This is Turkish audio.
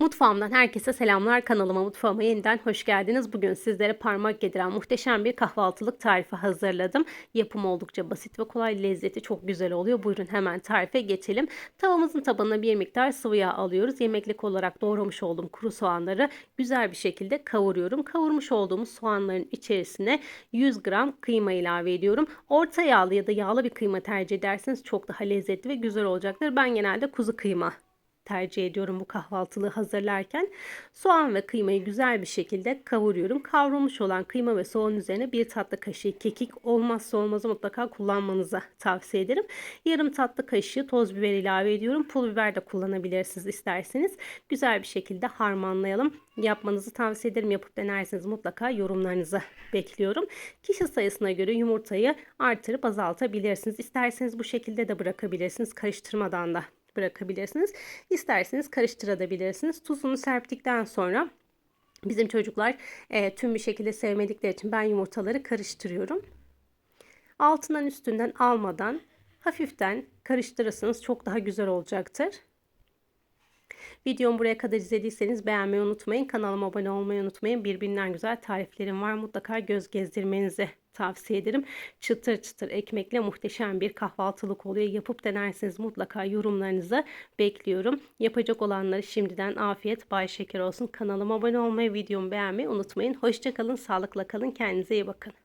Mutfağımdan herkese selamlar. Kanalıma mutfağıma yeniden hoş geldiniz. Bugün sizlere parmak yediren muhteşem bir kahvaltılık tarifi hazırladım. Yapım oldukça basit ve kolay. Lezzeti çok güzel oluyor. Buyurun hemen tarife geçelim. Tavamızın tabanına bir miktar sıvı yağ alıyoruz. Yemeklik olarak doğramış olduğum kuru soğanları güzel bir şekilde kavuruyorum. Kavurmuş olduğumuz soğanların içerisine 100 gram kıyma ilave ediyorum. Orta yağlı ya da yağlı bir kıyma tercih ederseniz çok daha lezzetli ve güzel olacaktır. Ben genelde kuzu kıyma tercih ediyorum bu kahvaltılığı hazırlarken. Soğan ve kıymayı güzel bir şekilde kavuruyorum. Kavrulmuş olan kıyma ve soğan üzerine bir tatlı kaşığı kekik olmazsa olmazı mutlaka kullanmanızı tavsiye ederim. Yarım tatlı kaşığı toz biber ilave ediyorum. Pul biber de kullanabilirsiniz isterseniz. Güzel bir şekilde harmanlayalım. Yapmanızı tavsiye ederim. Yapıp denerseniz mutlaka yorumlarınızı bekliyorum. Kişi sayısına göre yumurtayı artırıp azaltabilirsiniz. İsterseniz bu şekilde de bırakabilirsiniz. Karıştırmadan da bırakabilirsiniz. İsterseniz karıştırabilirsiniz. Tuzunu serptikten sonra bizim çocuklar e, tüm bir şekilde sevmedikleri için ben yumurtaları karıştırıyorum. Altından üstünden almadan hafiften karıştırırsanız çok daha güzel olacaktır. Videomu buraya kadar izlediyseniz beğenmeyi unutmayın. Kanalıma abone olmayı unutmayın. Birbirinden güzel tariflerim var. Mutlaka göz gezdirmenizi tavsiye ederim. Çıtır çıtır ekmekle muhteşem bir kahvaltılık oluyor. Yapıp denerseniz mutlaka yorumlarınızı bekliyorum. Yapacak olanları şimdiden afiyet bay şeker olsun. Kanalıma abone olmayı, videomu beğenmeyi unutmayın. Hoşçakalın, sağlıkla kalın, kendinize iyi bakın.